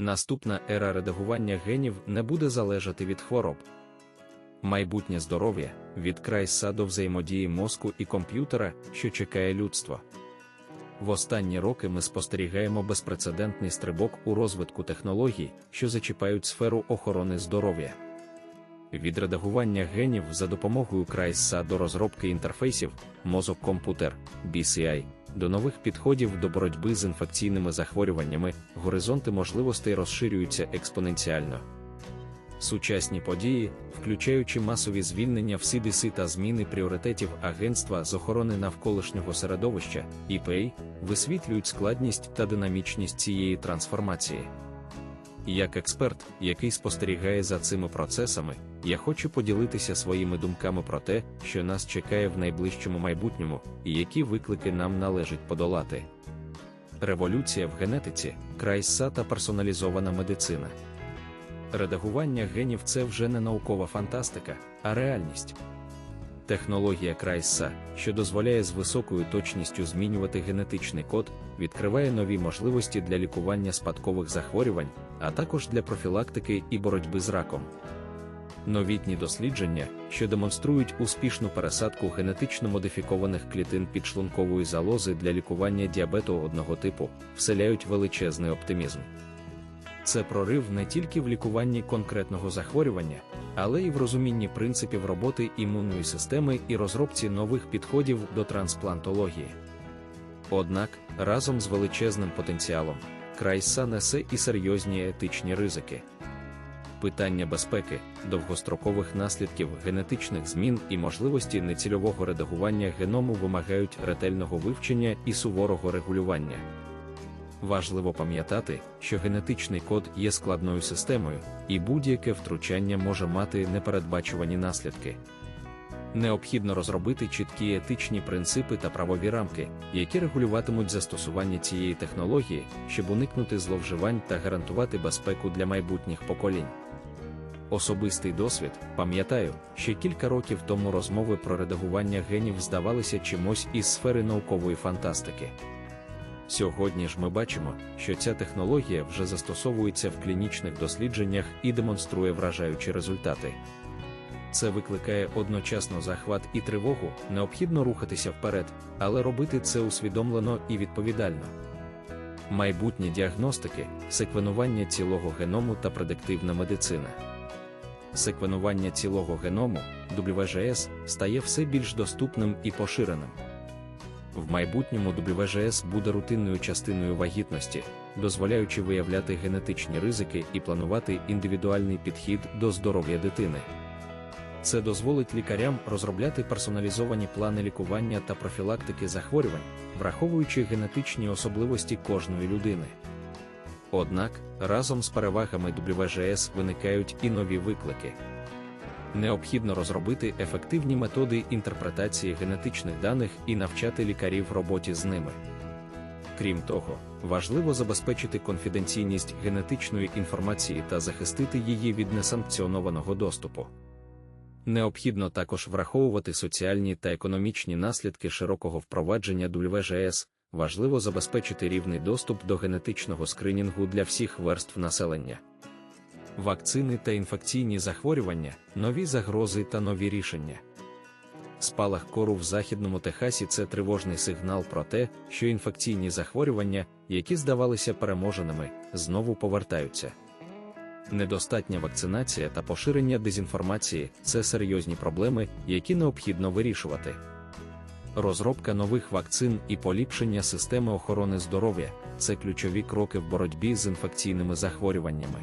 Наступна ера редагування генів не буде залежати від хвороб. Майбутнє здоров'я від крайса до взаємодії мозку і комп'ютера, що чекає людство. В останні роки ми спостерігаємо безпрецедентний стрибок у розвитку технологій, що зачіпають сферу охорони здоров'я. Від редагування генів за допомогою крайса до розробки інтерфейсів, мозок-комп'ютер, BCI, до нових підходів до боротьби з інфекційними захворюваннями, горизонти можливостей розширюються експоненціально. Сучасні події, включаючи масові звільнення в CDC та зміни пріоритетів Агентства з охорони навколишнього середовища EPA, висвітлюють складність та динамічність цієї трансформації. Як експерт, який спостерігає за цими процесами, я хочу поділитися своїми думками про те, що нас чекає в найближчому майбутньому, і які виклики нам належить подолати. Революція в генетиці, крайса та персоналізована медицина. Редагування генів це вже не наукова фантастика, а реальність. Технологія Крайса, що дозволяє з високою точністю змінювати генетичний код, відкриває нові можливості для лікування спадкових захворювань, а також для профілактики і боротьби з раком. Новітні дослідження, що демонструють успішну пересадку генетично модифікованих клітин підшлункової залози для лікування діабету одного типу, вселяють величезний оптимізм. Це прорив не тільки в лікуванні конкретного захворювання, але й в розумінні принципів роботи імунної системи і розробці нових підходів до трансплантології. Однак, разом з величезним потенціалом, крайса несе і серйозні етичні ризики. Питання безпеки, довгострокових наслідків генетичних змін і можливості нецільового редагування геному вимагають ретельного вивчення і суворого регулювання. Важливо пам'ятати, що генетичний код є складною системою, і будь-яке втручання може мати непередбачувані наслідки. Необхідно розробити чіткі етичні принципи та правові рамки, які регулюватимуть застосування цієї технології, щоб уникнути зловживань та гарантувати безпеку для майбутніх поколінь. Особистий досвід, пам'ятаю, ще кілька років тому розмови про редагування генів здавалися чимось із сфери наукової фантастики. Сьогодні ж ми бачимо, що ця технологія вже застосовується в клінічних дослідженнях і демонструє вражаючі результати. Це викликає одночасно захват і тривогу, необхідно рухатися вперед, але робити це усвідомлено і відповідально. Майбутнє діагностики, секвенування цілого геному та предиктивна медицина. Секвенування цілого геному WGS стає все більш доступним і поширеним. В майбутньому WGS буде рутинною частиною вагітності, дозволяючи виявляти генетичні ризики і планувати індивідуальний підхід до здоров'я дитини. Це дозволить лікарям розробляти персоналізовані плани лікування та профілактики захворювань, враховуючи генетичні особливості кожної людини. Однак, разом з перевагами WGS виникають і нові виклики. Необхідно розробити ефективні методи інтерпретації генетичних даних і навчати лікарів роботі з ними. Крім того, важливо забезпечити конфіденційність генетичної інформації та захистити її від несанкціонованого доступу. Необхідно також враховувати соціальні та економічні наслідки широкого впровадження WGS, важливо забезпечити рівний доступ до генетичного скринінгу для всіх верств населення. Вакцини та інфекційні захворювання, нові загрози та нові рішення. Спалах кору в Західному Техасі це тривожний сигнал про те, що інфекційні захворювання, які здавалися переможеними, знову повертаються. Недостатня вакцинація та поширення дезінформації це серйозні проблеми, які необхідно вирішувати. Розробка нових вакцин і поліпшення системи охорони здоров'я це ключові кроки в боротьбі з інфекційними захворюваннями.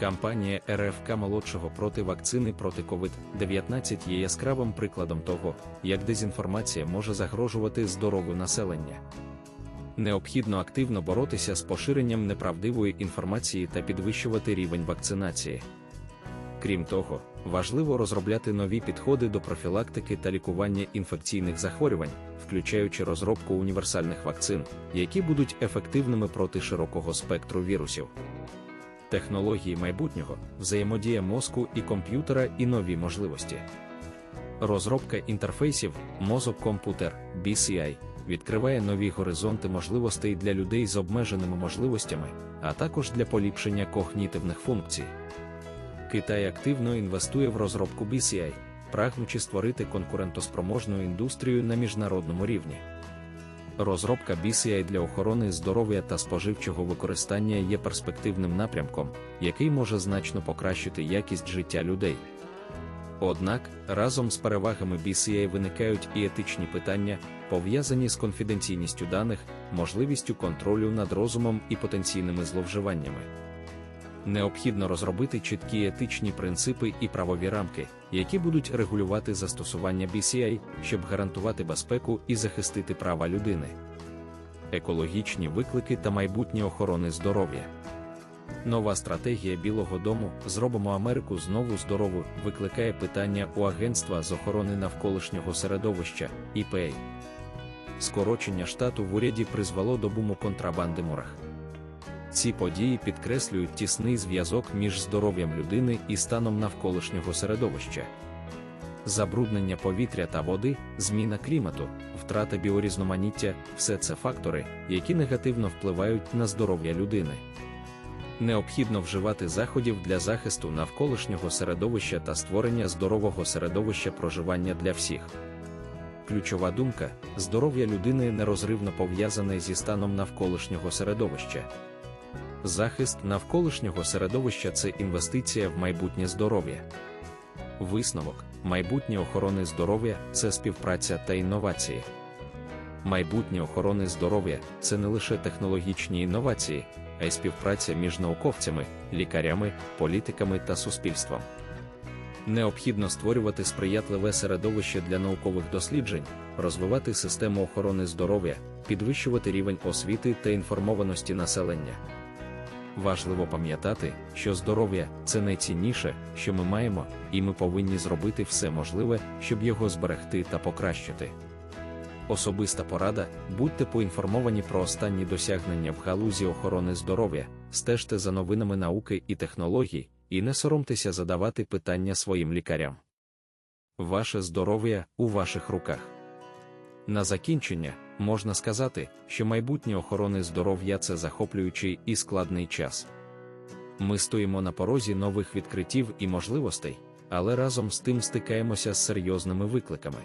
Кампанія РФК молодшого проти вакцини проти COVID-19 є яскравим прикладом того, як дезінформація може загрожувати здоров'ю населення. Необхідно активно боротися з поширенням неправдивої інформації та підвищувати рівень вакцинації. Крім того, важливо розробляти нові підходи до профілактики та лікування інфекційних захворювань, включаючи розробку універсальних вакцин, які будуть ефективними проти широкого спектру вірусів. Технології майбутнього, взаємодія мозку і комп'ютера і нові можливості. Розробка інтерфейсів, мозок-комп'ютер, BCI, відкриває нові горизонти можливостей для людей з обмеженими можливостями, а також для поліпшення когнітивних функцій. Китай активно інвестує в розробку BCI, прагнучи створити конкурентоспроможну індустрію на міжнародному рівні. Розробка BCI для охорони здоров'я та споживчого використання є перспективним напрямком, який може значно покращити якість життя людей. Однак, разом з перевагами BCI виникають і етичні питання, пов'язані з конфіденційністю даних, можливістю контролю над розумом і потенційними зловживаннями. Необхідно розробити чіткі етичні принципи і правові рамки, які будуть регулювати застосування BCI, щоб гарантувати безпеку і захистити права людини. Екологічні виклики та майбутнє охорони здоров'я. Нова стратегія Білого Дому Зробимо Америку знову здорову викликає питання у Агентства з охорони навколишнього середовища EPA. Скорочення штату в уряді призвело до буму контрабанди мурах. Ці події підкреслюють тісний зв'язок між здоров'ям людини і станом навколишнього середовища. Забруднення повітря та води, зміна клімату, втрата біорізноманіття все це фактори, які негативно впливають на здоров'я людини. Необхідно вживати заходів для захисту навколишнього середовища та створення здорового середовища проживання для всіх. Ключова думка здоров'я людини нерозривно пов'язане зі станом навколишнього середовища. Захист навколишнього середовища це інвестиція в майбутнє здоров'я. Висновок майбутнє охорони здоров'я це співпраця та інновації. Майбутнє охорони здоров'я це не лише технологічні інновації, а й співпраця між науковцями, лікарями, політиками та суспільством. Необхідно створювати сприятливе середовище для наукових досліджень, розвивати систему охорони здоров'я, підвищувати рівень освіти та інформованості населення. Важливо пам'ятати, що здоров'я це найцінніше, що ми маємо, і ми повинні зробити все можливе, щоб його зберегти та покращити. Особиста порада, будьте поінформовані про останні досягнення в галузі охорони здоров'я, стежте за новинами науки і технологій, і не соромтеся задавати питання своїм лікарям. Ваше здоров'я у ваших руках. На закінчення можна сказати, що майбутнє охорони здоров'я це захоплюючий і складний час. Ми стоїмо на порозі нових відкриттів і можливостей, але разом з тим стикаємося з серйозними викликами.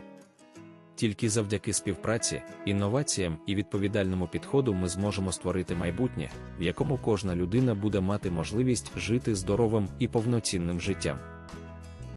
Тільки завдяки співпраці, інноваціям і відповідальному підходу ми зможемо створити майбутнє, в якому кожна людина буде мати можливість жити здоровим і повноцінним життям.